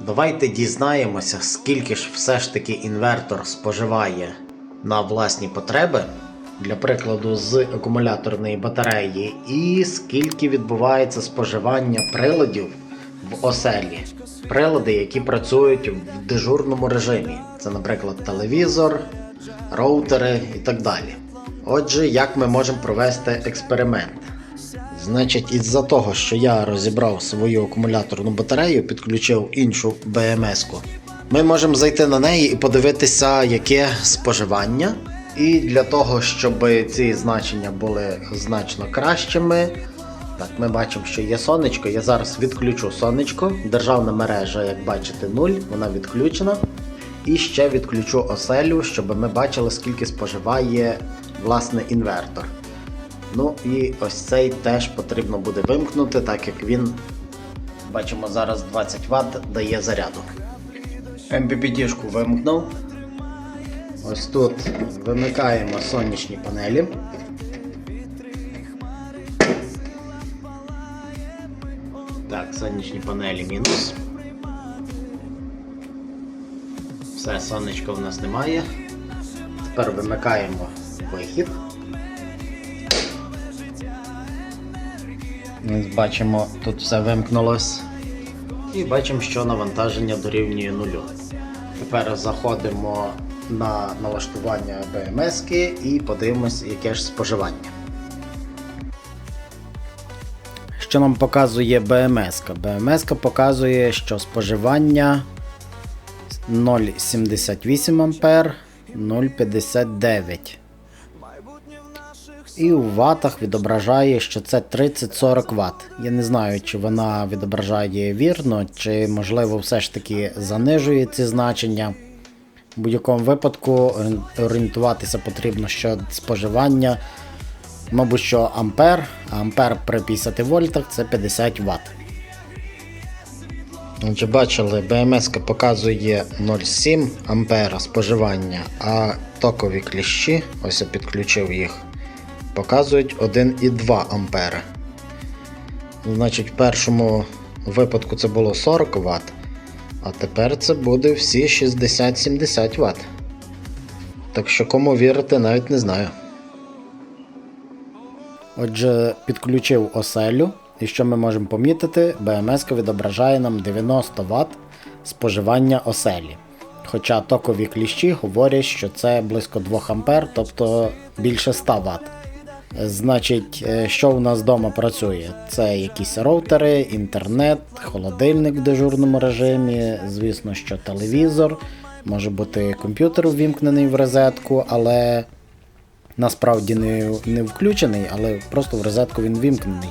Давайте дізнаємося, скільки ж все ж таки інвертор споживає на власні потреби, для прикладу, з акумуляторної батареї, і скільки відбувається споживання приладів в оселі. Прилади, які працюють в дежурному режимі. Це, наприклад, телевізор, роутери і так далі. Отже, як ми можемо провести експеримент? Значить, із-за того, що я розібрав свою акумуляторну батарею, підключив іншу БМС-ку, ми можемо зайти на неї і подивитися, яке споживання. І для того, щоб ці значення були значно кращими, так, ми бачимо, що є сонечко. Я зараз відключу сонечко. Державна мережа, як бачите, 0, вона відключена. І ще відключу оселю, щоб ми бачили, скільки споживає власне інвертор. Ну і ось цей теж потрібно буде вимкнути, так як він, бачимо, зараз 20 Вт дає заряду. MPPT-шку вимкнув. Ось тут вимикаємо сонячні панелі. Так, сонячні панелі мінус. Все, сонечка в нас немає. Тепер вимикаємо вихід. Ось Бачимо, тут все вимкнулось. І бачимо, що навантаження дорівнює нулю. Тепер заходимо на налаштування BMS і подивимось, яке ж споживання. Що нам показує BMS? BMS показує, що споживання 0,78 А 0,59. І у ватах відображає, що це 30-40 Вт. Я не знаю, чи вона відображає вірно, чи можливо все ж таки занижує ці значення. В будь-якому випадку орієнтуватися потрібно, що споживання, мабуть, що ампер, а ампер при 50 вольтах це 50 Вт. Отже, бачили, БМС показує 0,7 ампера споживання, а токові кліщі, ось я підключив їх, показують 1,2 ампера. Значить, в першому випадку це було 40 Вт, а тепер це буде всі 60-70 Вт. Так що кому вірити, навіть не знаю. Отже, підключив оселю, і що ми можемо помітити, БМС відображає нам 90 Вт споживання оселі. Хоча токові кліщі говорять, що це близько 2 А, тобто більше 100 Вт. Значить, е, що у нас вдома працює? Це якісь роутери, інтернет, холодильник в дежурному режимі, звісно, що телевізор, може бути комп'ютер ввімкнений в розетку, але насправді не, не включений, але просто в розетку він вімкнений.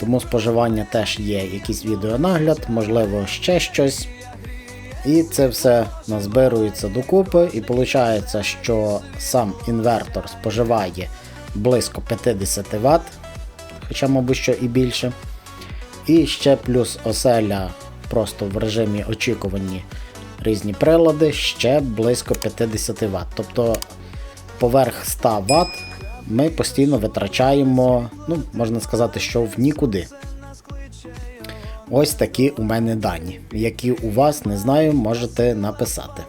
Тому споживання теж є якийсь відеонагляд, можливо, ще щось. І це все назбирується докупи, і виходить, що сам інвертор споживає близько 50 Вт, хоча, мабуть, що і більше. І ще плюс оселя просто в режимі очікувані різні прилади, ще близько 50 Вт. Тобто поверх 100 Вт ми постійно витрачаємо, ну, можна сказати, що в нікуди. Ось такі у мене дані, які у вас не знаю, можете написати.